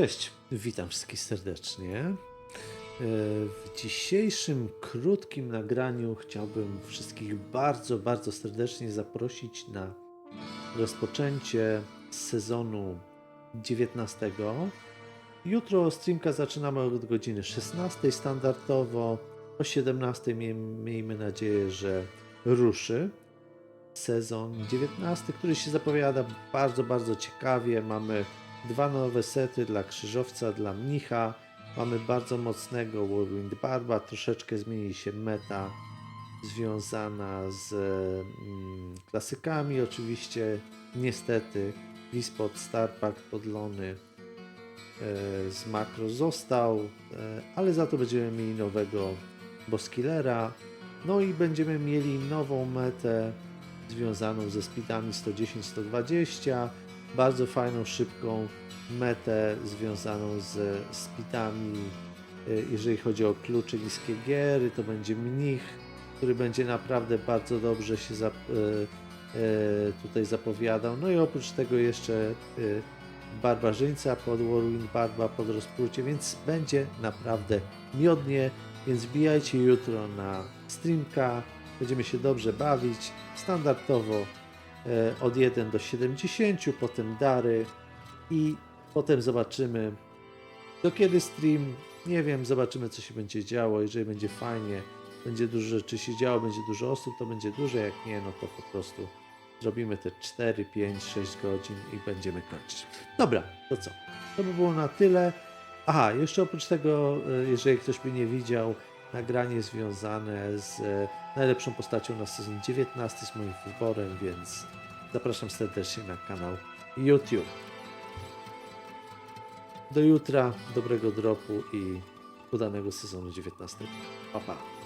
Cześć, witam wszystkich serdecznie. E, W dzisiejszym krótkim nagraniu chciałbym wszystkich bardzo, bardzo serdecznie zaprosić na rozpoczęcie sezonu 19. Jutro streamka zaczynamy od godziny 16 standardowo. O 17 miej- miejmy nadzieję, że ruszy sezon 19, który się zapowiada bardzo, bardzo ciekawie. Mamy dwa nowe sety dla krzyżowca, dla mnicha. Mamy bardzo mocnego Whirlwind Barba, troszeczkę zmieni się meta związana z mm, klasykami oczywiście. Niestety Wispod Starpack podlony e, z makro został, e, ale za to będziemy mieli nowego Boskillera. No i będziemy mieli nową metę związaną ze speedami 110-120, bardzo fajną, szybką metę związaną ze speedami, y, jeżeli chodzi o kluczyk i skiegery, to będzie mnich, który będzie naprawdę bardzo dobrze się zap, y, y, tutaj zapowiadał. No i oprócz tego jeszcze barbarzyńca pod Warwind Barba pod rozprucie, więc będzie naprawdę miodnie, więc wbijajcie jutro na streamka, będziemy się dobrze bawić, standardowo od 1 do 70, potem dary i potem zobaczymy do kiedy stream, nie wiem, zobaczymy co się będzie działo, jeżeli będzie fajnie, będzie dużo rzeczy się działo, będzie dużo osób, to będzie dużo, jak nie, no to po prostu zrobimy te 4, 5, 6 godzin i będziemy kończyć. Dobra, to co? To by było na tyle. Aha, jeszcze oprócz tego, e, jeżeli ktoś by nie widział, nagranie związane z e, najlepszą postacią na sezon 19 z moim wyborem, więc zapraszam serdecznie na kanał YouTube. Do jutra, dobrego dropu i udanego sezonu 19. Pa, pa.